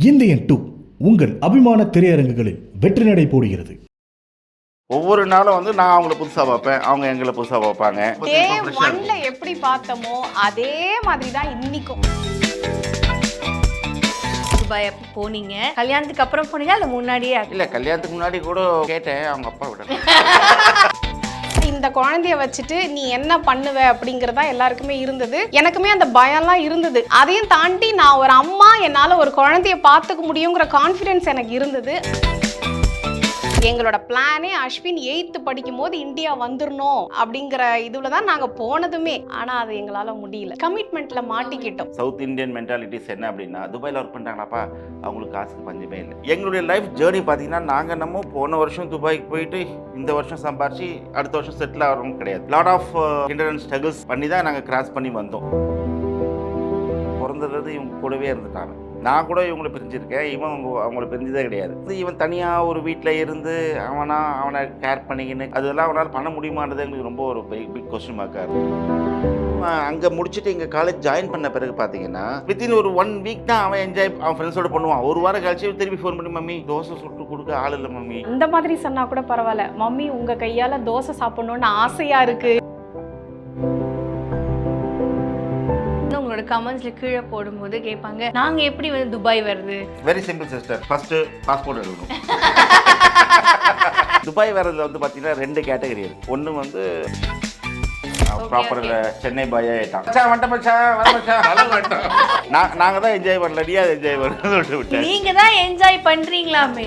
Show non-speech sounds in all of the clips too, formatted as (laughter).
Indian two உங்கள் அபிமான திரையரங்குகளில் வெற்றி நடை போடுகிறது. ஒவ்வொரு நாளும் வந்து நான் அவங்கள புதுசாக பார்ப்பேன் அவங்க எங்களை புதுசாக பார்ப்பாங்க. டே ஒன்ல எப்படி பார்த்தோமோ அதே மாதிரி தான் இன்னைக்கும். துபாய் அப்போ போனீங்க. கல்யாணத்துக்கு அப்புறம் போனீங்க இல்ல முன்னாடியே? இல்லை கல்யாணத்துக்கு முன்னாடி கூட கேட்டேன் அவங்க அப்பா விட (laughs) இந்த குழந்தைய வச்சுட்டு நீ என்ன பண்ணுவ அப்படிங்கறதா எல்லாருக்குமே இருந்தது. எனக்குமே அந்த பயம்லாம் இருந்தது. அதையும் தாண்டி நான் ஒரு அம்மா என்னால ஒரு குழந்தைய பார்த்துக்க முடியுங்கிற கான்ஃபிடென்ஸ் எனக்கு இருந்தது. எங்களோட பிளானே அஸ்வின் எயித்து படிக்கும் போது இந்தியா வந்துடணும் அப்படிங்கிற இதுல தான் நாங்க போனதுமே. ஆனா அது எங்களால முடியல. கமிட்மெண்ட்ல மாட்டிக்கிட்டோம். சவுத் இந்தியன் மென்டாலிட்டிஸ் என்ன அப்படின்னா துபாயில் ஒர்க் பண்றாங்களாப்பா? அவங்களுக்கு காசுக்கு பஞ்சமே இல்லை. எங்களுடைய லைஃப் ஜேர்னி பார்த்தீங்கன்னா நாங்கள் நம்ம போன வருஷம் துபாய்க்கு போயிட்டு இந்த வருஷம் சம்பாரிச்சு அடுத்த வருஷம் செட்டில் ஆகிறோம் கிடையாது. லாட் ஆஃப் ஹிண்டர் ஸ்ட்ரகிள்ஸ் பண்ணி தான் நாங்கள் கிராஸ் பண்ணி வந்தோம். பிறந்தது இவங்க கூடவே இருந்துட்டாங்க. நான் கூட இவங்களை பிரிஞ்சிருக்கேன். இவன் அவங்க அவங்கள பிரிஞ்சதே கிடையாது. இவன் தனியாக ஒரு வீட்டில் இருந்து அவனா அவனை கேர் பண்ணிக்கின்னு அதெல்லாம் அவனால் பண்ண முடியுமான்றது எங்களுக்கு ரொம்ப ஒரு பிக் பிக் கொஸ்டின் மார்க்காக இருக்கும் அங்கே முடிச்சுட்டு எங்கள் காலேஜ் ஜாயின் பண்ண பிறகு பார்த்தீங்கன்னா வித்தின் ஒரு ஒன் வீக் தான் அவன் என்ஜாய் அவன் ஃப்ரெண்ட்ஸோட பண்ணுவான். ஒரு வாரம் கழிச்சு திருப்பி ஃபோன் பண்ணி மம்மி தோசை சுட்டு கொடுக்க ஆள் இல்லை மம்மி. இந்த மாதிரி சொன்னால் கூட பரவாயில்ல. மம்மி உங்கள் கையால் தோசை சாப்பிட்ணுன்னு ஆசையாக இருக்குது கமெண்ட்ஸ்ல கீழே போடும்போது கேட்பாங்க நாங்க எப்படி வந்து துபாய் வருது very simple sister first passport எடுக்கணும். (laughs) துபாய் வர்றதுல வந்து பார்த்தீங்கன்னா ரெண்டு கேட்டகரி இருக்கு. ஒன்று வந்து ப்ராப்பர் சென்னை பாயா ஆயிட்டான் நாங்கள் தான் என்ஜாய் பண்ணல நீ என்ஜாய் பண்ணு சொல்லிட்டு விட்டேன். நீங்க தான் என்ஜாய் பண்றீங்களாமே.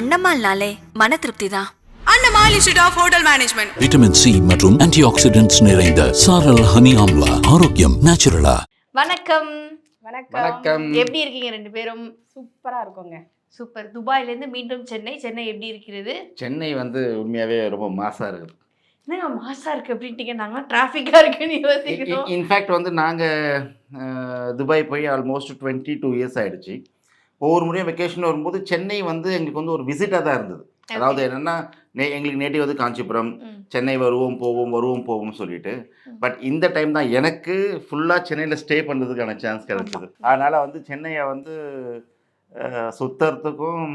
அன்னம்மாள்னாலே மன திருப்தி தான். Annamal institute of hotel management vitamin C மற்றும் ஆன்டி ஆக்சிடென்ட்ஸ் நிறைந்த சாரல் ஹனி ஆம்லா ஆரோக்கியம் நேச்சுரலா வணக்கம். வணக்கம். வணக்கம். எப்படி இருக்கீங்க ரெண்டு பேரும்? சூப்பரா இருக்குங்க. சூப்பர். துபாயில இருந்து மீண்டும் சென்னை. சென்னை எப்படி இருக்கிறது? சென்னை வந்து உண்மையாகவே ரொம்ப மாசாக இருக்குது. என்னங்க மாசா இருக்கு அப்படின்ட்டீங்க? நாங்களாம் டிராஃபிக்கா இருக்குன்னு யோசிக்கிறோம். இன்ஃபேக்ட் வந்து நாங்கள் துபாய் போய் ஆல்மோஸ்ட் டுவெண்ட்டி டூ இயர்ஸ் ஆயிடுச்சு. ஒவ்வொரு முறையும் வெக்கேஷன் வரும்போது சென்னை வந்து எங்களுக்கு வந்து ஒரு விசிட்டாக தான் இருந்தது. அதாவது என்னென்னா நே எங்களுக்கு நேட்டிவ் வந்து காஞ்சிபுரம். சென்னை வருவோம் போவோம் வருவோம் போவோம்னு சொல்லிட்டு. பட் இந்த டைம் தான் எனக்கு ஃபுல்லாக சென்னையில் ஸ்டே பண்ணுறதுக்கான சான்ஸ் கிடைச்சது. அதனால் வந்து சென்னையை வந்து சுத்துறதுக்கும்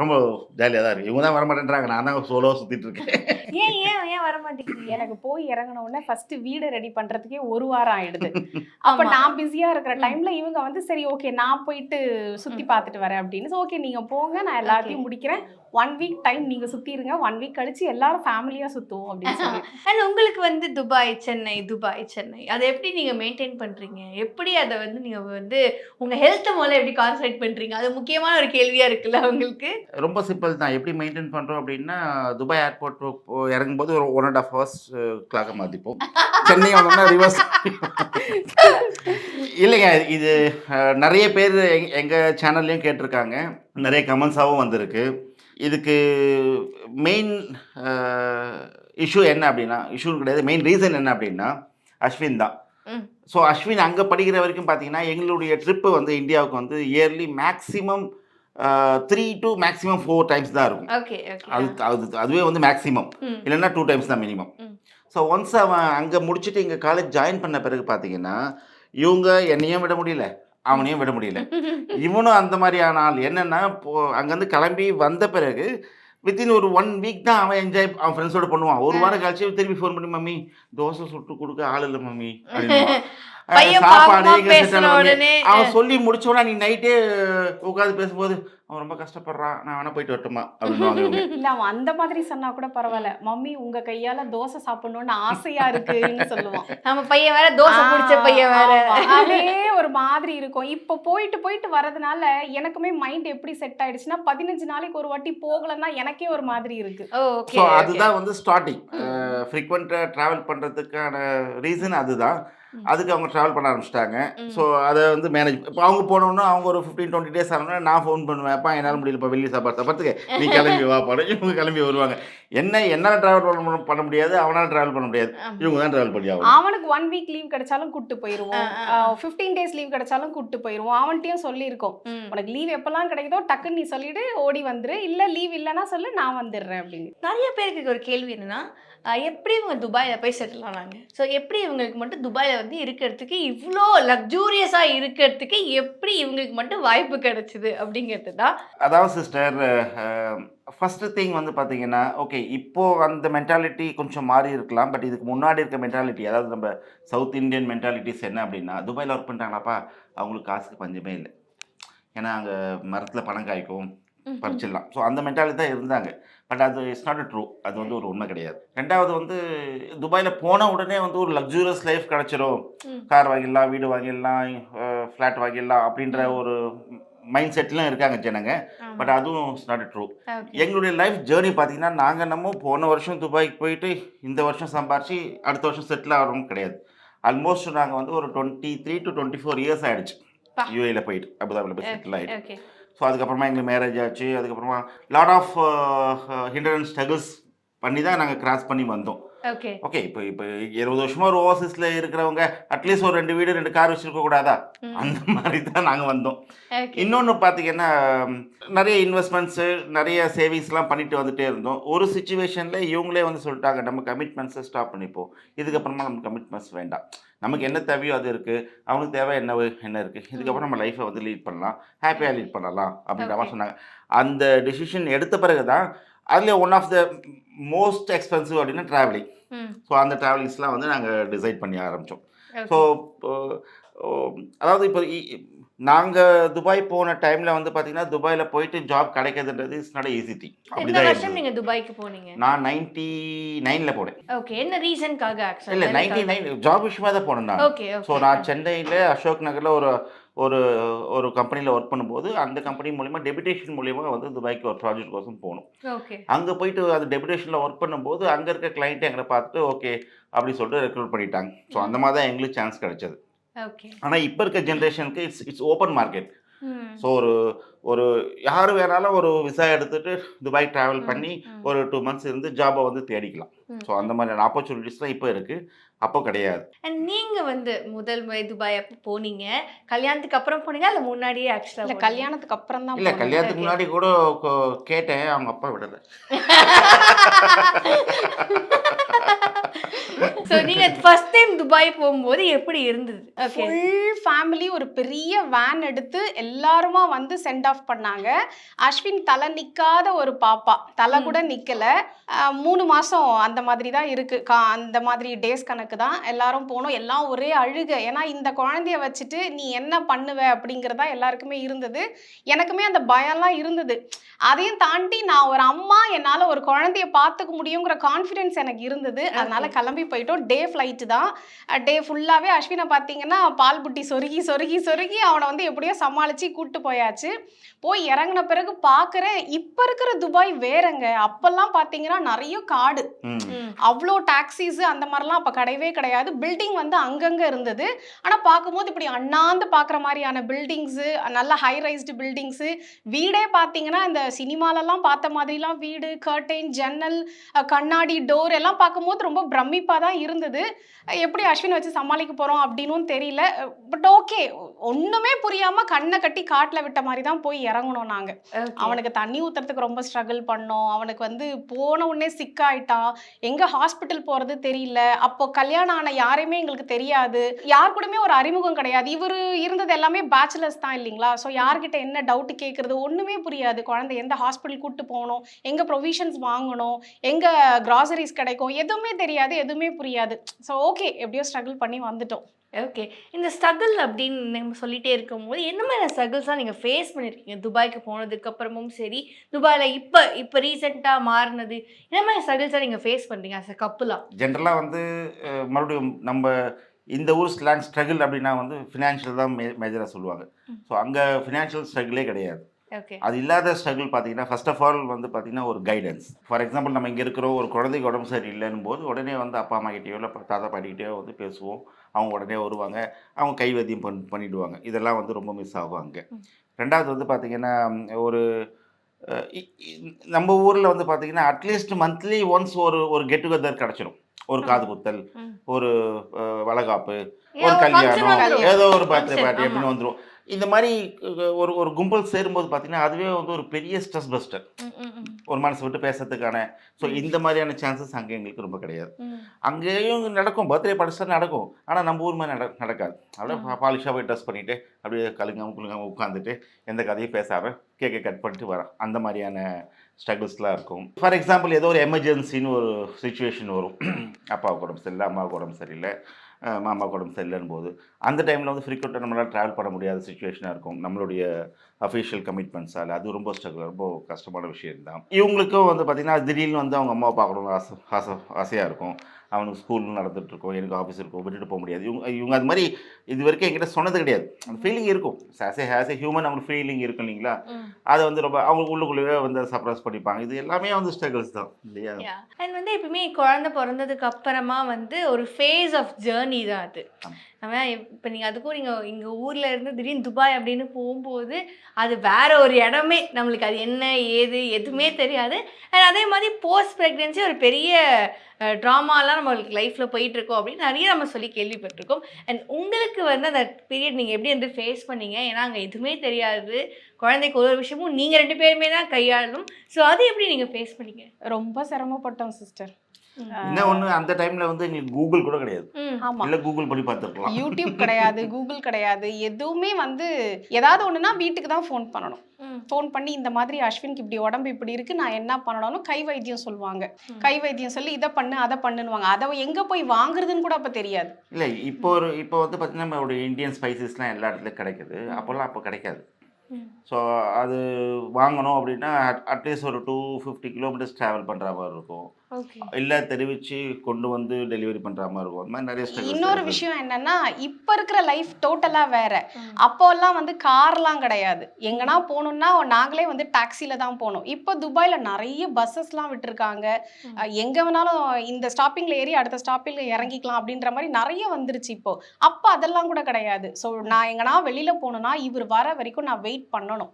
ரொம்ப ஜாலியாக தான் இருக்குது இவங்க தான் வரமாட்டேன்றாங்க. நான் தான் சோலோவாக சுற்றிட்டு இருக்கேன். ஏன் ஏன் ஏன் வர மாட்டேங்கிறீங்க எனக்கு போய் இறங்கின உடனே ஃபர்ஸ்ட் வீடு ரெடி பண்றதுக்கே ஒரு வாரம் ஆயிடுது. அப்ப. நான் பிஸியா இருக்கிற. டைம்ல இவங்க வந்து சரி ஓகே நான் போயிட்டு சுத்தி பார்த்துட்டு வரேன் அப்படின்னு. ஓகே நீங்க போங்க. நான் எல்லாத்தையும் முடிக்கிறேன். ஒன் வீக் டைம் நீங்க சுத்திருங்க. ஒன் வீக் கழிச்சு எல்லாரும் ஃபேமிலியா சுத்துவோம் அப்படின்னு சொல்லி. (laughs) அண்ட் உங்களுக்கு வந்து துபாய் சென்னை துபாய் சென்னை அதை எப்படி நீங்க மெயின்டைன் பண்றீங்க? எப்படி அதை வந்து நீங்க வந்து உங்க ஹெல்த் முதல்ல எப்படி கான்சன்ட்ரேட் பண்ணுறீங்க அது முக்கியமான ஒரு கேள்வியாக இருக்குல்ல அவங்களுக்கு ரொம்ப சிம்பிள் தான். எப்படி மெயின்டைன் பண்ணுறோம் அப்படின்னா துபாய் ஏர்போர்ட் இறங்கும்போது ஒரு ஒன் அண்ட் ஆஃப் ஹவர்ஸ் கிளாக்கை மாற்றிப்போம் சென்னை வந்தோம்னா ரிவர்ஸ் இல்லைங்க இது நிறைய பேர் எங் எங்கள் சேனல்லையும் கேட்டிருக்காங்க. நிறைய கமெண்ட்ஸாகவும் வந்திருக்கு. இதுக்கு மெயின் இஷ்யூ என்ன அப்படின்னா இஷ்யூ கிடையாது. மெயின் ரீசன் என்ன அப்படின்னா அஸ்வின் தான். ஸோ அஸ்வின் அங்கே படிக்கிற வரைக்கும் பார்த்தீங்கன்னா எங்களுடைய ட்ரிப்பு வந்து இந்தியாவுக்கு வந்து yearly maximum three to maximum four times தான் இருக்கும். அது அது அதுவே வந்து மேக்ஸிமம். இல்லைன்னா டூ டைம்ஸ் தான் மினிமம். ஸோ ஒன்ஸ் அவன் அங்கே முடிச்சுட்டு இங்கே காலேஜ் ஜாயின் பண்ண பிறகு பார்த்தீங்கன்னா இவங்க என்னையும் விட முடியல அவனையும் விட முடியல. (laughs) இவனும் அந்த மாதிரியான ஆள். என்னென்னா இப்போ அங்கேருந்து கிளம்பி வந்த பிறகு வித்தின் ஒரு ஒன் வீக் தான் அவன் என்ஜாய் அவன் ஃப்ரெண்ட்ஸோட பண்ணுவான். ஒரு வாரம் கழிச்சு திருப்பி ஃபோன் பண்ணி மம்மி தோசை சுட்டு கொடுக்க ஆள் இல்லை மம்மி. (laughs) சாப்பாடு அவன் சொல்லி முடிச்ச உடனே நீ நைட்டே உட்காந்து பேசும்போது அவன் ரொம்ப கஷ்டப்படுறான் நான் வேணா போயிட்டு வரட்டுமா? இல்ல அவன் அந்த மாதிரி சொன்னா கூட பரவாயில்ல. மம்மி உங்க கையால தோசை சாப்பிடணும்னு ஆசையா இருக்குன்னு சொல்லுவான். நம்ம பையன் வேற தோசை பிடிச்ச பையன் வேற. ஆமா. அதே ஒரு மாதிரி இருக்கும். இப்போ போயிட்டு போயிட்டு வரதுனால எனக்குமே மைண்ட் எப்படி செட் ஆயிடுச்சுன்னா பதினஞ்சு நாளைக்கு ஒரு வாட்டி போகலன்னா எனக்கே ஒரு மாதிரி இருக்கு. அதுதான் வந்து ஸ்டார்டிங் ஃப்ரீக்வெண்ட்டாக ட்ராவல் பண்ணுறதுக்கான ரீசன் அதுதான். அதுக்கு அவங்க ட்ராவல் பண்ண ஆரம்பிச்சிட்டாங்க. ஸோ அதை வந்து மேனேஜ் இப்போ அவங்க போனோன்னா அவங்க ஒரு ஃபிஃப்டீன் டுவெண்ட்டி டேஸ் ஆனோன்னா நான் ஃபோன் பண்ணுவேன். அப்பா என்னால் முடியலப்பா வெளியே சாப்பாடு சாப்பிட்றதுக்கு நீ கிளம்பி வா பாடு. இவங்க கிளம்பி வருவாங்க. என்ன என்னால் ட்ராவல் பண்ண பண்ண முடியாது அவனால் ட்ராவல் பண்ண முடியாது. இவங்க தான் ட்ராவல் பண்ணி ஆகணும். அவனுக்கு ஒன் வீக் லீவ் கிடைச்சாலும் கூட்டு போயிருவோம். ஃபிஃப்டீன் டேஸ் லீவ் கிடைச்சாலும் கூட்டு போயிருவோம். அவன்கிட்டயும் சொல்லியிருக்கோம். உனக்கு லீவ் எப்பெல்லாம் கிடைக்குதோ டக்குன்னு நீ சொல்லிடு ஓடி வந்துரு. இல்ல லீவ் இல்லைன்னா சொல்லு நான் வந்துடுறேன் அப்படின்னு. நிறைய பேருக்கு ஒரு கேள்வி என்னன்னா எப்படி இவங்க துபாயில போய் செட்டில் ஆனாங்க? ஸோ எப்படி இவங்களுக்கு மட்டும் துபாயில வந்து இருக்கிறதுக்கு இவ்வளோ லக்ஸூரியஸாக இருக்கிறதுக்கு எப்படி இவங்களுக்கு மட்டும் வாய்ப்பு கிடைச்சிது அப்படிங்கிறது தான். அதாவது சிஸ்டர் ஃபஸ்ட்டு திங் வந்து பார்த்தீங்கன்னா ஓகே இப்போது அந்த மென்டாலிட்டி கொஞ்சம் மாறி இருக்கலாம். பட் இதுக்கு முன்னாடி இருக்க மென்டாலிட்டி அதாவது நம்ம சவுத் இந்தியன் மென்டாலிட்டிஸ் என்ன அப்படின்னா துபாயில் ஒர்க் பண்ணுறாங்களாப்பா அவங்களுக்கு காசுக்கு பஞ்சமே இல்லை. ஏன்னா அங்கே மரத்தில் பணம் காய்க்கும். பறிச்சிடலாம் ஸோ அந்த மென்டாலிட்டி தான் இருந்தாங்க. பட் அது இட்ஸ் நாட் ட்ரூ அது வந்து ஒரு உண்மை கிடையாது. ரெண்டாவது வந்து துபாயில் போன உடனே வந்து ஒரு லக்ஸூரியஸ் லைஃப் கிடச்சிரும். கார் வாங்கிடலாம் வீடு வாங்கிடலாம் ஃப்ளாட் வாங்கிடலாம் அப்படின்ற ஒரு மைண்ட் செட்லாம் இருக்காங்க ஜனங்க. பட் அதுவும் இட்ஸ் நாட் ட்ரூ எங்களுடைய லைஃப் ஜேர்னி பார்த்தீங்கன்னா நாங்கள் நம்ம போன வருஷம் துபாய்க்கு போயிட்டு இந்த வருஷம் சம்பாரிச்சு அடுத்த வருஷம் செட்டில் ஆகிறோம் கிடையாது. ஆல்மோஸ்ட் நாங்கள் வந்து ஒரு twenty three to twenty four years ஆயிடுச்சு. பா. யூஏல போயிட்டு அபுதாபியில் போய் செட்டில் ஆகிட்டு ஸோ அதுக்கப்புறமா எங்களுக்கு மேரேஜ் ஆச்சு. அதுக்கப்புறமா லாட் ஆஃப் ஹிண்டரன்ஸ் ஸ்ட்ரகிள்ஸ் பண்ணி தான் நாங்கள் கிராஸ் பண்ணி வந்தோம். ஓகே ஓகே இப்போ இப்போ இருபது வருஷமா ஒரு ஓவர்சீஸில் இருக்கிறவங்க அட்லீஸ்ட் ஒரு ரெண்டு வீடு ரெண்டு கார் வச்சுருக்க கூடாதா. அந்த மாதிரி தான் நாங்கள் வந்தோம் இன்னொன்று பார்த்தீங்கன்னா நிறைய இன்வெஸ்ட்மெண்ட்ஸு நிறைய சேவிங்ஸ்லாம் பண்ணிட்டு வந்துட்டே இருந்தோம். ஒரு சுச்சுவேஷனில் இவங்களே வந்து சொல்லிட்டாங்க நம்ம கமிட்மெண்ட்ஸை ஸ்டாப் பண்ணிப்போம். இதுக்கப்புறமா நம்ம கமிட்மெண்ட்ஸ் வேண்டாம். நமக்கு என்ன தேவையோ அது இருக்குது அவனுக்கு தேவை என்ன என்ன இருக்குது இதுக்கப்புறம் நம்ம லைஃப்பை வந்து லீட் பண்ணலாம். ஹாப்பியாக லீட் பண்ணலாம் அப்படின்ற மாதிரி. சொன்னாங்க. அந்த டிசிஷன் எடுத்த பிறகு தான் அதில் one of the most expensive அப்படின்னா ட்ராவலிங் ஸோ அந்த ட்ராவலிங்ஸ்லாம் வந்து நாங்கள் டிசைட் பண்ணி ஆரம்பித்தோம் ஸோ அதாவது இப்போ நாங்கள் துபாய் போன டைமில் வந்து பார்த்தீங்கன்னா துபாயில் போயிட்டு ஜாப் கிடைக்கிறதுன்றது இட்ஸ் நாட் ஈஸி திங் அப்படிதான் வருஷம் இருந்தது. நீங்க துபாய்க்கு போனீங்க? நான் நைன்டி நைனில் போனேன். ஓகே என்ன ரீசன்க்காக இல்லை நைன்டி நைன் ஜாப் விஷயமா தான் போனேன் நான். ஓகே ஸோ நான் சென்னையில் அசோக் நகரில் ஒரு ஒரு ஒரு கம்பெனியில் ஒர்க் பண்ணும்போது அந்த கம்பெனி மூலிமா டெபுடேஷன் மூலிமா வந்து துபாய்க்கு ஒரு ப்ராஜெக்ட் கோசம் போகணும் ஓகே அங்கே போயிட்டு அது டெபுடேஷனில் ஒர்க் பண்ணும்போது அங்கே இருக்க கிளைண்ட்டை எங்களை பார்த்துட்டு ஓகே அப்படி சொல்லிட்டு ரெக்ரூட் பண்ணிட்டாங்க. ஸோ அந்த மாதிரி தான் எங்களுக்கு சான்ஸ் கிடைச்சது. ஆனால் இப்போ இருக்க ஜென்ரேஷனுக்கு it's it's open market so ஒரு ஒரு யார் வேணாலும் ஒரு விசா எடுத்துட்டு துபாய் ட்ராவல் பண்ணி ம். ஒரு டூ மந்த்ஸ் இருந்து ஜாபை வந்து தேடிக்கலாம். ஸோ அந்த மாதிரியான ஆப்பர்ச்சுனிட்டிஸ்லாம் இப்போ இருக்குது அப்போ கிடையாது. And நீங்க வந்து முதல் முறை துபாய் அப்போ போனீங்க. கல்யாணத்துக்கு அப்புறம் போனீங்க இல்ல முன்னாடியே இல்ல ஆக்சுவலா கல்யாணத்துக்கு அப்புறம் தான் இல்லை. கல்யாணத்துக்கு. முன்னாடி கூட கொ- கேட்டேன். அவங்க அப்பா விடலை. சோ (laughs) நீங்க ஃபர்ஸ்ட் டைம் துபாய் போகும்போது எப்படி இருந்தது? ஓகே ஃபுல் ஃபேமிலி ஒரு பெரிய வேன் எடுத்து எல்லாருமா வந்து சென்ட் ஆஃப் பண்ணாங்க. அஸ்வின் தலை நிக்காத ஒரு பாப்பா. தலை கூட நிக்கல. அஹ் மூணு மாசம் அந்த மாதிரி தான் இருக்கு. கா அந்த மாதிரி டேஸ் கணக்கு தான் எல்லாரும் போனோம் எல்லாம் ஒரே அழுக. ஏன்னா இந்த குழந்தைய வச்சுட்டு நீ என்ன பண்ணுவ அப்படிங்கிறதா எல்லாருக்குமே இருந்தது. எனக்குமே அந்த பயம்லாம் இருந்தது. அதையும் தாண்டி நான் ஒரு அம்மா என்னால் ஒரு குழந்தைய பார்த்துக்க முடியுங்கிற கான்ஃபிடென்ஸ் எனக்கு இருந்தது. அதனால கிளம்பி போயிட்டோம். டே ஃப்ளைட்டு தான். டே ஃபுல்லாகவே அஸ்வினை பார்த்தீங்கன்னா பால் புட்டி சொருகி சொருகி சொருகி அவனை வந்து எப்படியோ சமாளித்து கூப்பிட்டு போயாச்சு. போய் இறங்கின பிறகு பார்க்குறேன் இப்போ இருக்கிற துபாய் வேறங்க. அப்போல்லாம் பார்த்தீங்கன்னா நிறைய காடு. ம். அவ்வளோ டாக்ஸிஸ் அந்த மாதிரிலாம் அப்போ கிடையவே கிடையாது. பில்டிங் வந்து அங்கங்கே இருந்தது. ஆனால் பார்க்கும்போது இப்படி அண்ணாந்து பார்க்குற மாதிரியான பில்டிங்ஸு நல்ல ஹை ரைஸ்டு பில்டிங்ஸு வீடே பார்த்தீங்கன்னா இந்த சினிமாலெல்லாம் பார்த்த மாதிரிலாம் வீடு கர்டைன் ஜன்னல் கண்ணாடி டோர் எல்லாம் பார்க்கும்போது ரொம்ப பிரமிப்பாக தான் இருந்தது. எப்படி அஸ்வினை வச்சு சமாளிக்க போகிறோம் அப்படின்னும் தெரியல. பட் ஓகே ஒன்றுமே புரியாமல் கண்ணை கட்டி காட்டில் விட்ட மாதிரி தான் போய் இறங்கணும் நாங்கள் அவனுக்கு தண்ணி ஊத்துறதுக்கு ரொம்ப ஸ்ட்ரகிள் பண்ணோம். அவனுக்கு வந்து போன உடனே சிக் ஆயிட்டான் எங்க ஹாஸ்பிட்டல் போறது தெரியல. அப்போ கல்யாணம் ஆன யாரையுமே எங்களுக்கு தெரியாது. யார் கூடயுமே ஒரு அறிமுகம் கிடையாது. இவரு இருந்தது எல்லாமே பேச்சுலர்ஸ் தான் இல்லைங்களா? ஸோ யார்கிட்ட என்ன டவுட் கேட்கறது ஒண்ணுமே புரியாது. குழந்தை எந்த ஹாஸ்பிட்டல் கூட்டு போகணும்? எங்க ப்ரொவிஷன்ஸ் வாங்கணும்? எங்க கிராசரிஸ் கிடைக்கும்? எதுவுமே தெரியாது. எதுவுமே புரியாது. ஸோ ஓகே எப்படியோ ஸ்ட்ரகிள் பண்ணி வந்துட்டோம். ஓகே இந்த ஸ்ட்ரகிள் அப்படின்னு நம்ம சொல்லிட்டே இருக்கும்போது என்ன மாதிரி ஸ்ட்ரகிள்ஸ்லாம் நீங்கள் ஃபேஸ் பண்ணியிருக்கீங்க துபாய்க்கு போனதுக்கு அப்புறமும் சரி துபாயில் இப்போ இப்போ ரீசெண்டாக மாறினது என்ன மாதிரி ஸ்ட்ரகிள்ஸாக நீங்கள் ஃபேஸ் பண்ணுறீங்க அஸ் அ கப்புலாம் ஜென்ரலாக வந்து மறுபடியும் நம்ம இந்த ஊர் ஸ்லாங் ஸ்ட்ரகிள் அப்படின்னா வந்து ஃபினான்ஷியல் தான் மே மேஜராக சொல்லுவாங்க. ஸோ அங்கே ஃபினான்ஷியல் ஸ்ட்ரகிளே கிடையாது. அது இல்லாத ஸ்ட்ரகிள் பார்த்தீங்கன்னா ஃபர்ஸ்ட் ஆஃப் ஆல் வந்து பார்த்தீங்கன்னா ஒரு கைடன்ஸ் ஃபார் எக்ஸாம்பிள் நம்ம இங்கே இருக்கிறோம் ஒரு குழந்தைக்கு உடம்பு சரியில்லைன்னு போது உடனே வந்து அப்பா அம்மா கிட்டேயோ இல்லை தாத்தா பாட்டிக்கிட்டேயோ வந்து பேசுவோம். அவங்க உடனே வருவாங்க. அவங்க கைவத்தியம் பண் பண்ணிடுவாங்க. இதெல்லாம் வந்து ரொம்ப மிஸ் ஆகும் அங்கே. ரெண்டாவது வந்து பார்த்தீங்கன்னா ஒரு நம்ம ஊரில் வந்து பார்த்தீங்கன்னா அட்லீஸ்ட் மந்த்லி ஒன்ஸ் ஒரு ஒரு கெட் டுகெதர் கிடச்சிரும். ஒரு காது குத்தல். ஒரு வளகாப்பு ஒரு கல்யாணம். ஏதோ ஒரு பார்ட்டி ஆமா. அப்படின்னு வந்துடும் இந்த மாதிரி ஒரு ஒரு கும்பல் சேரும்போது பார்த்தீங்கன்னா அதுவே வந்து ஒரு பெரிய ஸ்ட்ரெஸ் பஸ்டர். ஒரு மனசு விட்டு பேசுறதுக்கான. ஸோ இந்த மாதிரியான சான்சஸ் அங்கே எங்களுக்கு ரொம்ப கிடையாது. அங்கேயும் நடக்கும். பர்த்டே பார்ட்டிஸ் நடக்கும். ஆனால் நம்ம ஊர் மாதிரி நட நடக்காது. அப்படியே பாலிஷாக போய் ட்ரெஸ் பண்ணிவிட்டு அப்படியே கலுங்காம குலுங்காம உட்காந்துட்டு எந்த கதையும் பேசாமல் கேக்கை கட் பண்ணிட்டு வரோம் அந்த மாதிரியான ஸ்ட்ரகிள்ஸ்லாம் இருக்கும். ஃபார் எக்ஸாம்பிள் ஏதோ ஒரு எமர்ஜென்சின்னு ஒரு சுச்சுவேஷன் வரும். (clears throat) அப்பாவுக்கு உடம்பு சரியில்லை அம்மாவுக்கு உடம்பு சரியில்லை. மாமாவுக்கு உடம்பு சரியில்லைன்னு போது அந்த டைமில் வந்து ஃப்ரீக்வெண்ட்டாக நம்மளால் ட்ராவல் பண்ண முடியாத சுச்சுவேஷனாக இருக்கும். நம்மளுடைய அஃபிஷியல் கமிட்மெண்ட்ஸால் அது ரொம்ப ஸ்ட்ரகிள் ரொம்ப கஷ்டமான விஷயம் தான் இவங்களுக்கும் வந்து பார்த்திங்கன்னா திடீர்னு வந்து அவங்க அம்மாவை பார்க்கணும்னு ஆசை ஆசை ஆசையாக இருக்கும். அவனுக்கு ஸ்கூல் நடந்துட்டு இருக்கும். எனக்கு ஆஃபீஸ் இருக்கும். விட்டுட்டு போக முடியாது. இவங்க இவங்க அது மாதிரி இது வரைக்கும் என்கிட்ட சொன்னது கிடையாது. அந்த ஃபீலிங் இருக்கும். As a has a human அவங்களுக்கு ஃபீலிங் இருக்கும் இல்லைங்களா. அதை வந்து ரொம்ப அவங்க உள்ளுக்குள்ளேயே வந்து சப்ரஸ் பண்ணிப்பாங்க. இது எல்லாமே வந்து ஸ்ட்ரகிள்ஸ் தான் இல்லையா. And வந்து எப்பவுமே குழந்தை பிறந்ததுக்கு அப்புறமா வந்து ஒரு ஃபேஸ் ஆஃப் ஜேர்னி தான் அது. நம்ம இப்போ நீங்கள் அதுக்கும் நீங்கள் இங்கே ஊரில் இருந்து திடீர்னு துபாய் அப்படின்னு போகும்போது அது வேற ஒரு இடமே. நம்மளுக்கு அது என்ன ஏது எதுவுமே தெரியாது. அண்ட் அதே மாதிரி போஸ்ட் ப்ரெக்னென்சி ஒரு பெரிய ட்ராமாலாம் நம்மளுக்கு லைஃப்பில் போயிட்டுருக்கோம் அப்படின்னு நிறைய நம்ம சொல்லி கேள்விப்பட்டிருக்கோம். அண்ட் உங்களுக்கு வந்து அந்த பீரியட் நீங்கள் எப்படி வந்து ஃபேஸ் பண்ணீங்க? ஏன்னா அங்கே எதுவுமே தெரியாது. குழந்தைக்கு ஒரு ஒரு விஷயமும் நீங்கள் ரெண்டு பேருமே தான் கையாளணும். ஸோ அது எப்படி நீங்கள் ஃபேஸ் பண்ணீங்க? ரொம்ப சிரமப்பட்டோம் சிஸ்டர் என்ன ஒன்று அந்த டைமில் வந்து எங்களுக்கு கூகுள் கூட கிடையாது. இல்லை கூகுள் பண்ணி பார்த்துருக்கலாம். யூடியூப் கிடையாது கூகுள் கிடையாது. எதுவுமே வந்து ஏதாவது ஒண்ணுனா வீட்டுக்கு தான் ஃபோன் பண்ணணும். ஃபோன் பண்ணி இந்த மாதிரி அஸ்வினுக்கு இப்படி உடம்பு இப்படி இருக்கு நான் என்ன பண்ணணும்னு கை வைத்தியம் சொல்லுவாங்க. கை வைத்தியம் சொல்லி இதை பண்ணு அதை பண்ணுன்னுவாங்க. அதை எங்க போய் வாங்குறதுன்னு கூட அப்ப தெரியாது. இல்லை இப்போ ஒரு இப்போ வந்து பார்த்தீங்கன்னா நம்மளுடைய இந்தியன் ஸ்பைசஸ்லாம் எல்லா இடத்துலையும் கிடைக்குது. அப்போல்லாம் அப்போ கிடைக்காது. ஸோ அது வாங்கணும் அப்படின்னா அட்லீஸ்ட் ஒரு டூ ஃபிஃப்டி கிலோமீட்டர்ஸ் ட்ராவல் பண்ணுற மாதிரி இருக்கும். இல்லை தெரிவித்து கொண்டு வந்து டெலிவரி பண்ணுற மாதிரி இருக்கும். அந்த மாதிரி நிறைய இன்னொரு. விஷயம் என்னன்னா இப்ப இருக்கிற லைஃப் டோட்டலா வேற. அப்போல்லாம் வந்து கார்லாம் கிடையாது. எங்கன்னா போகணும்னா நாங்களே வந்து டாக்ஸில தான் போகணும் இப்போ துபாயில நிறைய பஸ்ஸஸ்லாம் விட்டுருக்காங்க. எங்க வேணாலும் இந்த ஸ்டாப்பிங்ல ஏறி அடுத்த ஸ்டாப்பிங்ல இறங்கிக்கலாம் அப்படின்ற மாதிரி நிறைய வந்துருச்சு இப்போ. அப்போ அதெல்லாம் கூட கிடையாது. ஸோ நான் எங்கன்னா வெளியில போகணும்னா இவர் வர வரைக்கும் நான் வெயிட் பண்ணணும்.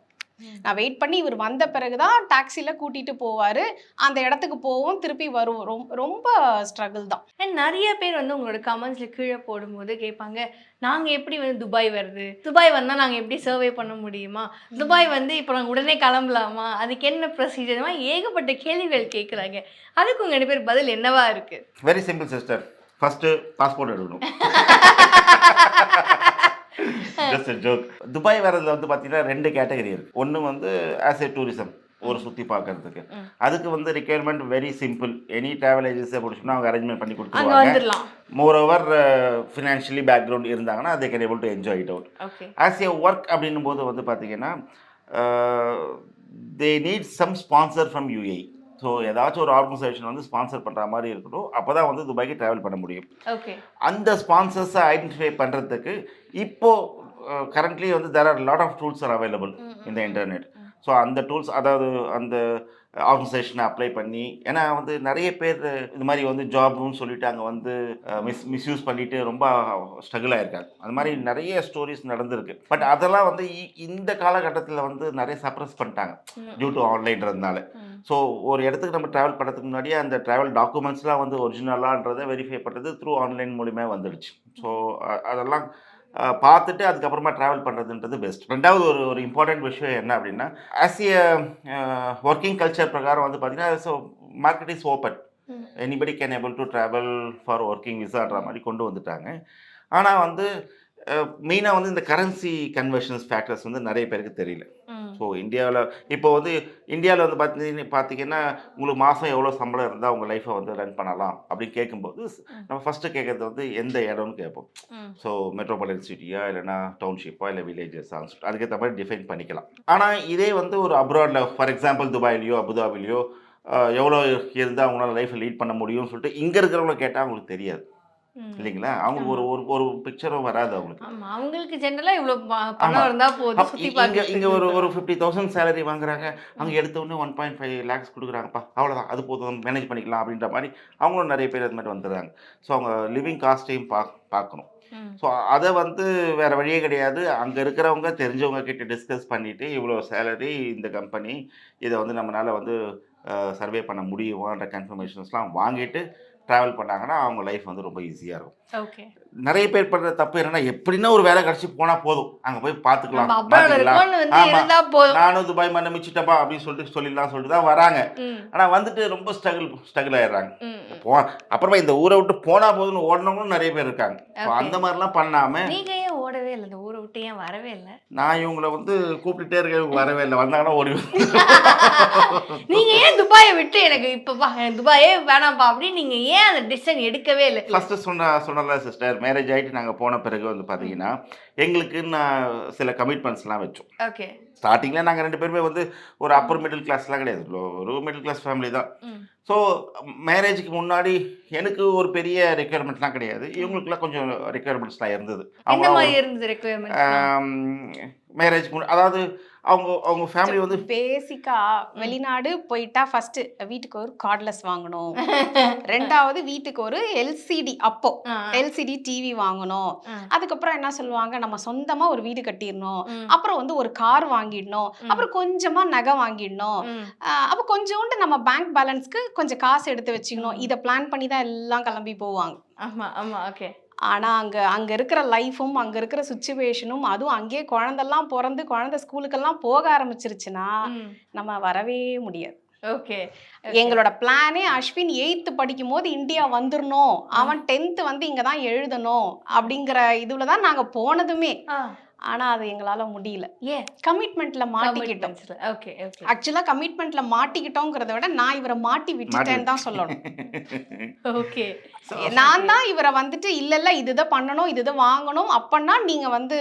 நான் வெயிட் பண்ணி இவர் வந்த பிறகுதான் டாக்ஸில கூட்டிட்டு போவாரு. அந்த இடத்துக்கு போவோம் திருப்பி வருவோம். ரொம்ப ரொம்ப ஸ்ட்ரகிள் தான். அண்ட் நிறைய பேர் வந்து உங்களோட கமெண்ட்ஸ்ல கீழே போடும்போது கேட்பாங்க நாங்க எப்படி வந்து துபாய் வருது? துபாய் வந்தா நாங்க எப்படி சர்வே பண்ண முடியுமா? துபாய் வந்து இப்போ நாங்க உடனே கிளம்பலாமா? அதுக்கு என்ன ப்ரொசீஜர் ஏகப்பட்ட கேள்விகள் கேட்குறாங்க. அதுக்கு உங்க ரெண்டு பேர் பதில் என்னவா இருக்கு? Very simple sister first passport எடுக்கணும். (laughs) ஜஸ்ட் ஜோக் துபாய் வரதுல வந்து பார்த்தீங்கன்னா ரெண்டு கேட்டகரி இருக்குது ஒன்று வந்து ஆஸ் ஏ டூரிசம் ஒரு சுற்றி பார்க்கறதுக்கு. அதுக்கு வந்து requirement very simple any travel ஏஜென்சியை பிடிச்சோம்னா அவங்க அரேஞ்ச்மெண்ட் பண்ணி கொடுத்துருவாங்க. மோர் ஓவர் ஃபினான்ஷியலி பேக்ரவுண்ட் இருந்தாங்கன்னா they can able to enjoy it out as a work அப்படின்னும் போது வந்து பார்த்தீங்கன்னா they need some sponsor from UAE so ஏதாச்சும் ஒரு ஆர்கனைசேஷன் வந்து ஸ்பான்சர் பண்ணுற மாதிரி இருக்கட்டும் அப்போ தான் வந்து துபாய்க்கு ட்ராவல் பண்ண முடியும். அந்த ஸ்பான்சர்ஸை ஐடென்டிஃபை பண்ணுறதுக்கு இப்போது கரண்ட்லி வந்து there are lot of tools are available இந்த இன்டர்நெட் ஸோ அந்த டூல்ஸ் அதாவது அந்த ஆர்கனைசேஷனை அப்ளை பண்ணி ஏன்னா வந்து நிறைய பேர் இது மாதிரி வந்து ஜாப்னு சொல்லிட்டு அங்கே வந்து மிஸ் மிஸ்யூஸ் பண்ணிட்டு ரொம்ப ஸ்ட்ரகிள் ஆயிருக்காங்க. அது மாதிரி நிறைய ஸ்டோரிஸ் நடந்திருக்கு. பட் அதெல்லாம் வந்து இந்த காலகட்டத்தில் வந்து நிறைய சப்ரஸ் பண்ணிட்டாங்க. டியூ டு ஆன்லைன்றதுனால ஸோ ஒரு இடத்துக்கு நம்ம ட்ராவல் பண்ணுறதுக்கு முன்னாடியே அந்த ட்ராவல் டாக்குமெண்ட்ஸ்லாம் வந்து ஒரிஜினலான்றதை வெரிஃபை பண்ணுறது த்ரூ ஆன்லைன் மூலியமா வந்துடுச்சு. ஸோ அதெல்லாம் பார்த்துட்டு அதுக்கப்புறமா ட்ராவல் பண்ணுறதுன்றது பெஸ்ட் ரெண்டாவது ஒரு ஒரு இம்பார்ட்டன்ட் விஷயம் என்ன அப்படின்னா ஆஸ் ஏ ஒர்க்கிங் கல்ச்சர் பிரகாரம் வந்து பார்த்தீங்கன்னா so market is open anybody can able to travel for working விசான்ற மாதிரி கொண்டு வந்துட்டாங்க. ஆனால் வந்து மெயினாக வந்து இந்த கரன்சி கன்வர்ஷன்ஸ் ஃபேக்டர்ஸ் வந்து நிறைய பேருக்கு தெரியல. ஸோ இந்தியாவில் இப்போ வந்து இந்தியாவில் வந்து பார்த்தீங்க பார்த்தீங்கன்னா உங்களுக்கு மாதம் எவ்வளோ சம்பளம் இருந்தால் உங்கள் லைஃப்பை வந்து ரன் பண்ணலாம் அப்படின்னு கேட்கும்போது நம்ம ஃபஸ்ட்டு கேட்குறது வந்து எந்த இடம்னு கேட்போம் ஸோ மெட்ரோபாலிட்டன் சிட்டியா இல்லைனா டவுன்ஷிப்பா இல்லை வில்லேஜஸ் அதுக்கேற்ற மாதிரி டிஃபைன் பண்ணிக்கலாம். ஆனால் இதே வந்து ஒரு அப்ராடில் ஃபார் எக்ஸாம்பிள் துபாயிலையோ அபுதாபிலையோ எவ்வளோ இருந்தால் அவங்களால லைஃப்பை லீட் பண்ண முடியும்னு சொல்லிட்டு இங்கே இருக்கிறவங்கள கேட்டால் அவங்களுக்கு தெரியாது. இல்லைங்களா? அவங்களுக்கு ஒரு ஒரு ஒரு பிக்சரும் வராது அவங்களுக்கு. அவங்களுக்கு ஜெனரலா இவ்வளவு ப- பணம் ஆமா. இருந்தா போதும் இங்க ஒரு ஒரு ஃபிஃப்டி தௌசண்ட் சேலரி வாங்குறாங்க. அங்க எடுத்த உடனே ஒன் பாயிண்ட் ஃபைவ் லேக்ஸ் கொடுக்குறாங்கப்பா. அவ்வளோதான் அது போதும். மேனேஜ் பண்ணிக்கலாம் அப்படின்ற மாதிரி அவங்களும் நிறைய பேர் அது மாதிரி வந்துடுறாங்க. ஸோ அவங்க லிவிங் காஸ்ட்டையும் பா பார்க்கணும். ஸோ அதை வந்து வேற வழியே கிடையாது. அங்கே இருக்கிறவங்க தெரிஞ்சவங்க கிட்ட டிஸ்கஸ் பண்ணிட்டு இவ்வளோ சேலரி இந்த கம்பெனி இதை வந்து நம்மளால வந்து சர்வே பண்ண முடியுமான்ற கன்ஃபர்மேஷன்ஸ்லாம் வாங்கிட்டு ட்ராவல் பண்ணாங்கன்னா அவங்க லைஃப் வந்து ரொம்ப ஈஸியாக இருக்கும். ஓகே நிறைய பேர் பண்ற தப்பு என்னன்னா எப்படின்னா ஒரு வேலை கிடைச்சி போனா போதும். அங்க போய் பார்த்துக்கலாம் நானும் துபாய் மண்ணை மிச்சிட்டப்பா அப்படின்னு சொல்லிட்டு சொல்லிடலாம் சொல்லிட்டு தான் வராங்க. ம், ஆனா வந்துட்டு ரொம்ப ஸ்ட்ரகிள் ஸ்ட்ரகிள் ஆயிடுறாங்க. போ அப்புறமா இந்த ஊரை விட்டு போனா போதும்னு ஓடினவங்களும் நிறைய பேர் இருக்காங்க. அந்த மாதிரிலாம் பண்ணாம நீங்க ஏன் ஓடவே இல்லை. இந்த ஊரை விட்டு ஏன் வரவே இல்லை? நான் இவங்களை வந்து கூப்பிட்டுட்டே இருக்கேன் இவங்க வரவே இல்லை. வந்தாங்கன்னா ஓடி (laughs) நீங்க ஏன் துபாயை விட்டு எனக்கு இப்ப பா எனக்கு துபாயே வேணாம்ப்பா அப்படின்னு நீங்க ஏன் அந்த டிசிஷன் எடுக்கவே இல்லை? ஃபர்ஸ்ட் சொன்ன சொன்னல சிஸ்டர் மேரேஜ் ஆகிட்டு நாங்கள் போன பிறகு வந்து பார்த்தீங்கன்னா எங்களுக்கு நான் சில கமிட்மெண்ட்ஸ்லாம் வச்சோம். ஓகே ஸ்டார்டிங்கில் நாங்கள் ரெண்டு பேருமே வந்து ஒரு அப்பர் மிடில் கிளாஸ்லாம் கிடையாது. ஒரு மிடில் கிளாஸ் ஃபேமிலி தான். ஸோ மேரேஜுக்கு முன்னாடி எனக்கு ஒரு பெரிய ரெக்குயர்மெண்ட்லாம் கிடையாது. இவங்களுக்குலாம் கொஞ்சம் ரெக்குயர்மெண்ட்ஸ்லாம் இருந்தது. அவங்க முன்னாடி அதாவது அவங்க அவங்க ஃபேமிலி வந்து பேசிக்கா வெளிநாடு போயிட்டா ஃபர்ஸ்ட் வீட்டுக்கு ஒரு கார்ட்லெஸ் வாங்கணும். (laughs) ரெண்டாவது வீட்டுக்கு ஒரு எல்சிடி அப்போ எல்சிடி டிவி வாங்கணும். அதுக்கப்புறம் என்ன சொல்லுவாங்க? நம்ம சொந்தமா ஒரு வீடு கட்டிடணும். அப்புறம் வந்து ஒரு கார் வாங்கிடணும். அப்புறம் கொஞ்சமா நகை வாங்கிடணும். அப்ப கொஞ்சோண்டு நம்ம பேங்க் பேலன்ஸ்க்கு கொஞ்சம் காசு எடுத்து வச்சுக்கணும். இதை பிளான் பண்ணி தான் எல்லாம் கிளம்பி போவாங்க. ஆமா ஆமா ஓகே ஆனா அங்க அங்க இருக்கிற லைஃபும் அங்க இருக்கிற சுச்சுவேஷனும் அதுவும் அங்கேயே குழந்தெல்லாம் பிறந்து குழந்தை ஸ்கூலுக்கெல்லாம் போக ஆரம்பிச்சிருச்சுன்னா நம்ம வரவே முடியாது. ஓகே. எங்களோட பிளானே அஸ்வின் எயித்து படிக்கும் போது இந்தியா வந்துடணும் அவன் டென்த்து வந்து இங்க தான் எழுதணும் அப்படிங்கிற இதுல தான் நாங்க போனதுமே. ஆனா அது எங்களால முடியல. ஏன் கமிட்மெண்ட்ல மாட்டிக்கிட்டோம். ஓகே ஓகே ஆக்சுவலா கமிட்மெண்ட்ல மாட்டிக்கிட்டோங்கிறத விட நான் இவரை மாட்டி விட்டுட்டேன்னு தான் சொல்லணும். (laughs) ஓகே நான் தான் இவரை வந்துட்டு இல்ல இல்ல இதுதான் பண்ணணும் இதுதான் வாங்கணும். அப்பன்னா நீங்க வந்து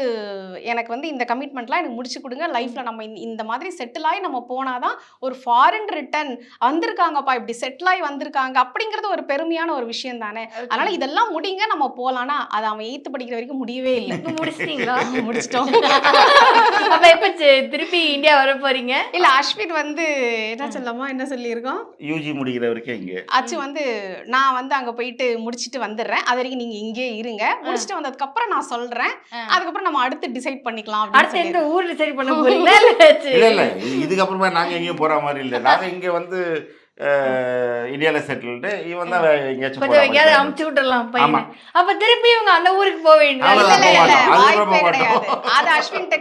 எனக்கு வந்து இந்த கமிட்மெண்ட்லாம் எனக்கு முடிச்சு கொடுங்க. லைஃப்ல நம்ம இந்த- மாதிரி செட்டில் ஆகி நம்ம போனாதான் ஒரு ஃபாரின் ரிட்டர்ன் வந்திருக்காங்கப்பா. இப்படி செட்டில் ஆகி வந்திருக்காங்க. அப்படிங்கிறது ஒரு பெருமையான ஒரு விஷயம் தானே. அதனால இதெல்லாம் முடிங்க நம்ம போலாம்னா அது அவன் எயித்து படிக்கிற வரைக்கும் முடியவே இல்லை. முடிச்சிட்டீங்களா? முடிச்சிட்டோம் (laughs) அப்ப எப்ப திருப்பி இந்தியா வர போறீங்க? இல்ல அஸ்வின் வந்து என்ன சொல்லலாமா என்ன சொல்லியிருக்கோம்? யூஜி முடிக்கிற வரைக்கும் இங்கே. அச்சு வந்து நான் வந்து அங்க போயிட்டு முடிச்சிட்டு வந்துடுறேன். அது வரைக்கும் நீங்க இங்கேயே இருங்க. முடிச்சிட்டு வந்ததுக்கு அப்புறம் நான் சொல்றேன். அதுக்கப்புறம் நம்ம அடுத்து டிசைட் பண்ணிக்கலாம் அடுத்து எந்த. ஊர்ல சரி பண்ண போறீங்களா? இல்ல இல்ல இல்ல இது- இதுக்கப்புறமா நாங்க எங்கேயும் போற மாதிரி இல்ல. நாங்க இங்க வந்து அஹ், இந்தியால செட்டில்டு இவன் தான் எங்கேயாச்சும் கொஞ்சம் எங்கேயாவது அமுச்சு விட்டுறலாம் பையனை. அப்ப திருப்பி இவங்க அந்த ஊருக்கு போக மாட்டோம். அது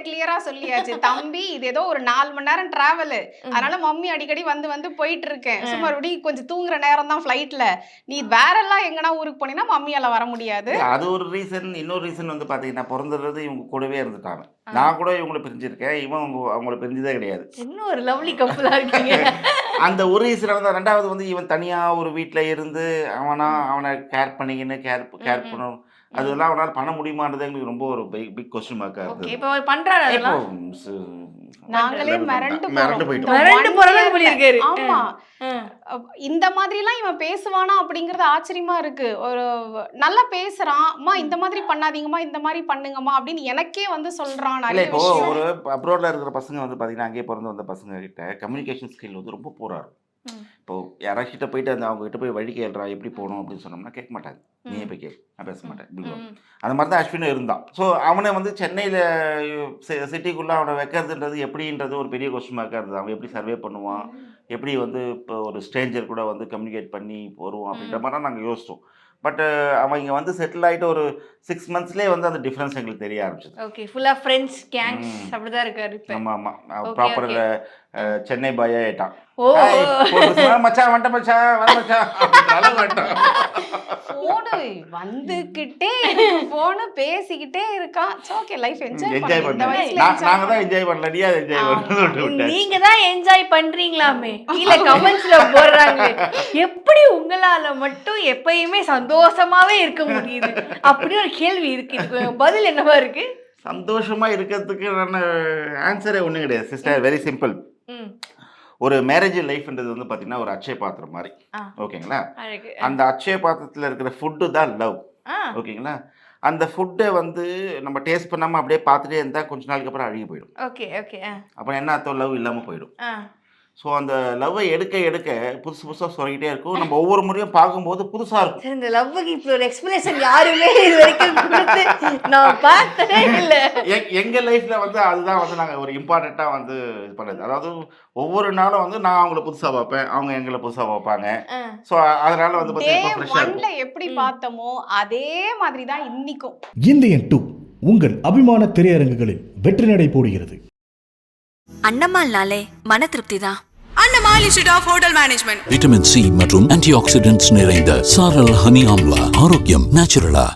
clear ஆ சொல்லியாச்சு. தம்பி இது ஏதோ ஒரு நாலு மணி நேரம் டிராவல் அதனால மம்மி அடிக்கடி வந்து வந்து போயிட்டு இருக்கேன் சும்மா மறுபடியும் கொஞ்சம் தூங்குற நேரம் தான் ஃபிளைட்ல நீ வேற எல்லாம் எங்கனா ஊருக்கு போனீங்கன்னா மம்மியால வர முடியாது. அது ஒரு ரீசன் இன்னொரு ரீசன் வந்து பாத்தீங்கன்னா பிறந்தது இவங்க கூடவே இருந்துட்டாங்க. நான் கூட இவங்களை பிரிஞ்சிருக்கேன். இவன் அவங்க அவங்கள பிரிஞ்சதே கிடையாது. என்ன ஒரு லவ்லி கப்பலா இருக்கீங்க? (laughs) அந்த ஒரு ரீசன் வந்து ரெண்டாவது வந்து இவன் தனியா ஒரு வீட்ல இருந்து அவனா அவனை கேர் பண்ணிக்கின்னு கேர் கேர். பண்ணணும். அதெல்லாம் அவனால் பண்ண முடியுமான்றது எங்களுக்கு ரொம்ப ஒரு பிக் பிக் கொஸ்டின் மார்க்கா ஓகே இருந்தது. இப்ப பண்றாரு நாங்களே மிரண்டு மிரண்டு போறோம். போயிட்டோம். இந்த மிரண்டு one போற அளவுக்கு year ல. பண்ணியிருக்காரு. ஆமா இந்த மாதிரிலாம் இவன் பேசுவானா அப்படிங்கறது ஆச்சரியமா இருக்கு. ஒரு நல்லா பேசுறான். அம்மா இந்த மாதிரி பண்ணாதீங்கம்மா இந்த மாதிரி பண்ணுங்கம்மா அப்படின்னு எனக்கே வந்து சொல்றான் இல்ல இப்போ ஒரு அப்ரோட்ல இருக்கிற பசங்க வந்து பாத்தீங்கன்னா அங்கேயே பிறந்து வந்த பசங்க கிட்ட கம்யூனிகேஷன் ஸ்கில் வந்து ரொம்ப போரா இருக்கும் ம். இப்போ யாராச்சும் கிட்ட போயிட்டு அந்த அவங்க கிட்ட போய் வழி கேள்றா எப்படி போகணும் அப்படின்னு சொன்னோம்னா கேட்க மாட்டாங்க. நீயே போய் கேட்க நான் பேச மாட்டேன். அந்த மாதிரி தான் அஸ்வினும் இருந்தான். ஸோ அவனை வந்து சென்னையில் சிட்டிக்குள்ளே அவனை வைக்கிறதுன்றது எப்படின்றது ஒரு பெரிய கொஸ்டின் மார்க்காக இருந்தது. அவன் எப்படி சர்வே பண்ணுவான்? எப்படி வந்து இப்போ ஒரு ஸ்ட்ரேஞ்சர் கூட வந்து கம்யூனிகேட் பண்ணி வருவான் அப்படின்ற மாதிரி நாங்கள் யோசித்தோம் பட் அவன் இங்கே வந்து செட்டில் ஆகிட்டு ஒரு சிக்ஸ் மந்த்ஸ்லேயே வந்து அந்த டிஃப்ரென்ஸ் எங்களுக்கு தெரிய ஆரம்பிச்சது. ஓகே ஃபுல்லா ஃப்ரெண்ட்ஸ் கேங்ஸ் ம். அப்படிதான் இருக்காரு ஆமாம் ஆமாம் ப்ராப்பர். சென்னை பாயா ஆயிட்டான். ஓ. "Hi, போடு சும்மா மச்சான் வந்துட்ட மச்சான் வர மச்சான். வந்துகிட்டே போனு பேசிக்கிட்டே இருக்கான். ஓகே லைஃப் என்ஜாய் என்ஜாய் நாங்கள் தான் என்ஜாய் பண்ணல. நீ என்ஜாய். பண்ணு நீங்க தான் என்ஜாய் பண்றீங்களாமே. கீழே கமெண்ட்ஸ்ல போடுறாங்க எப்படி உங்களால மட்டும் எப்பயுமே சந்தோஷமாவே இருக்க முடியுது? அப்படி ஒரு கேள்வி இருக்கு. பதில் என்னவா இருக்கு? சந்தோஷமா இருக்கிறதுக்கு ஆன்சரே ஒன்றும் கிடையாது சிஸ்டர் வெரி சிம்பிள் ஒரு மேரேஜ் லைஃப்ன்றது வந்து பார்த்தீங்கன்னா ஒரு அட்சய பாத்திரம் மாதிரி. ஓகேங்களா? அந்த அட்சய பாத்திரத்தில் இருக்கிற ஃபுட்டு தான் லவ் ஓகேங்களா? அந்த ஃபுட்டை வந்து நம்ம டேஸ்ட் பண்ணாமல் அப்படியே பார்த்துட்டே இருந்தால் கொஞ்ச நாளுக்கு அப்புறம் அழுகி போயிடும். ஓகே ஓகே அப்புறம் என்ன அர்த்தம்? லவ் இல்லாமல் போயிடும். ஸோ அந்த லவ்வை எடுக்க எடுக்க புதுசு புதுசாக சொல்லிக்கிட்டே இருக்கும். நம்ம ஒவ்வொரு முறையும் பார்க்கும்போது புதுசாக இருக்கும். சார் இந்த லவ்வுக்கு இப்படி ஒரு எக்ஸ்பிளேஷன் யாருமே இது வரைக்கும் கொடுத்து நான் பார்த்ததே இல்லை. எ- எங்க லைஃப்ல வந்து அதுதான் வந்து நாங்க ஒரு இம்பார்ட்டண்ட்டா வந்து இது பண்ணது. அதாவது ஒவ்வொரு நாளும் வந்து நான் அவங்கள புதுசா பார்ப்பேன் அவங்க எங்களை புதுசா பார்ப்பாங்க. ஸோ அதனால வந்து பார்த்தீங்கன்னா எப்படி. பார்த்தோமோ அதே மாதிரி தான் இன்னிக்கும். இந்தியன் டூ உங்கள் அபிமான திரையரங்குகளில் வெற்றி நடை போடுகிறது. அண்ணம்மாள்னாலே மன திருப்தி தான் Annamal institute of hotel management vitamin C மற்றும் ஆன்டி ஆக்சிடென்ட்ஸ் நிறைந்த சாரல் ஹனி ஆம்லா ஆரோக்கியம் நேச்சுரலா